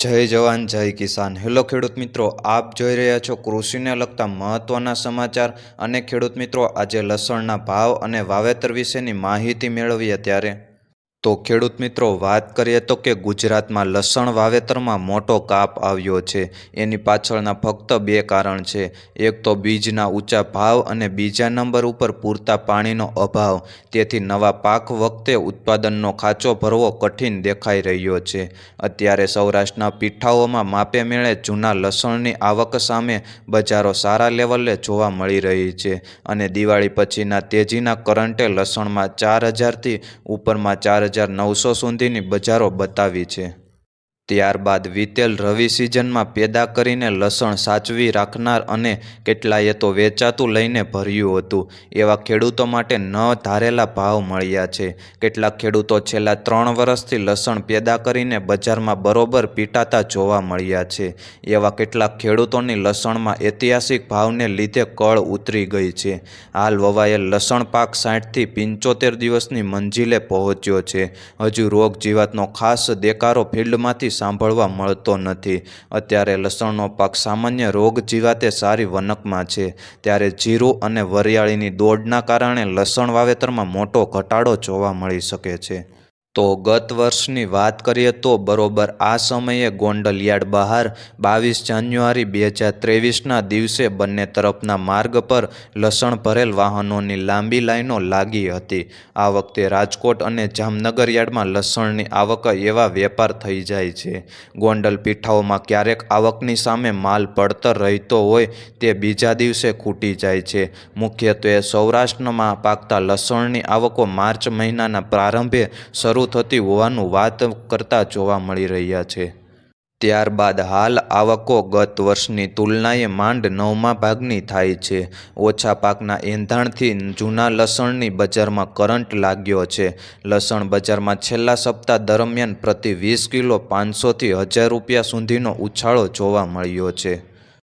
જય જવાન, જય કિસાન. હેલો ખેડૂત મિત્રો, આપ જોઈ રહ્યા છો કૃષિને લગતા મહત્ત્વના સમાચાર અને ખેડૂત મિત્રો, આજે લસણના ભાવ અને વાવેતર વિશેની માહિતી મેળવીએ ત્યારે તો ખેડૂત મિત્રો, વાત કરીએ તો કે ગુજરાતમાં લસણ વાવેતરમાં મોટો કાપ આવ્યો છે. એની પાછળના ફક્ત બે કારણ છે. એક તો બીજના ઊંચા ભાવ અને બીજા નંબર ઉપર પૂરતા પાણીનો અભાવ. તેથી નવા પાક વખતે ઉત્પાદનનો ખાંચો ભરવો કઠિન દેખાઈ રહ્યો છે. અત્યારે સૌરાષ્ટ્રના પીઠાઓમાં માપે મેળે જૂના લસણની આવક સામે બજારો સારા લેવલે જોવા મળી રહી છે અને દિવાળી પછીના તેજીના કરંટે લસણમાં ચાર હજારથી ઉપરમાં ચાર હજાર નવસો સુધીની બજારો બતાવી છે. ત્યારબાદ વીતેલ રવિ સિઝનમાં પેદા કરીને લસણ સાચવી રાખનાર અને કેટલાયે તો વેચાતું લઈને ભર્યું હતું. એવા ખેડૂતો માટે ન ધારેલા ભાવ મળ્યા છે. કેટલાક ખેડૂતો છેલ્લા ત્રણ વર્ષથી લસણ પેદા કરીને બજારમાં બરોબર પીટાતા જોવા મળ્યા છે. એવા કેટલાક ખેડૂતોની લસણમાં ઐતિહાસિક ભાવને લીધે કળ ઉતરી ગઈ છે. હાલ વવાયેલ લસણ પાક સાઠથી પંચોતેર દિવસની મંજિલે પહોંચ્યો છે. હજુ રોગ જીવાતનો ખાસ દેકારો ફિલ્ડમાંથી સાંભળવા મળતો નથી. અત્યારે લસણનો પાક સામાન્ય રોગ જીવાતે સારી વનકમાં છે. ત્યારે જીરું અને વરિયાળીની દોડના કારણે લસણ વાવેતરમાં મોટો ઘટાડો જોવા મળી શકે છે. તો ગત વર્ષની વાત કરીએ તો બરોબર આ સમયે ગોંડલયાર્ડ બહાર બાવીસ જાન્યુઆરી બે હજાર ત્રેવીસના દિવસે બંને તરફના માર્ગ પર લસણ ભરેલ વાહનોની લાંબી લાઈનો લાગી હતી. આ વખતે રાજકોટ અને જામનગર યાર્ડમાં લસણની આવક એવા વેપાર થઈ જાય છે. ગોંડલ પીઠાઓમાં ક્યારેક આવકની સામે માલ પડતર રહેતો હોય તે બીજા દિવસે ખૂટી જાય છે. મુખ્યત્વે સૌરાષ્ટ્રમાં પાકતા લસણની આવકો માર્ચ મહિનાના પ્રારંભે શરૂ થતી હોવાનું વાત કરતા જોવા મળી રહ્યા છે. ત્યારબાદ હાલ આવકો ગત વર્ષની તુલનાએ માંડ નવમા ભાગની થાય છે. ઓછા પાકના એંધાણથી જૂના લસણની બજારમાં કરંટ લાગ્યો છે. લસણ બજારમાં છેલ્લા સપ્તાહ દરમિયાન પ્રતિ વીસ કિલો પાંચસોથી હજાર રૂપિયા સુધીનો ઉછાળો જોવા મળ્યો છે.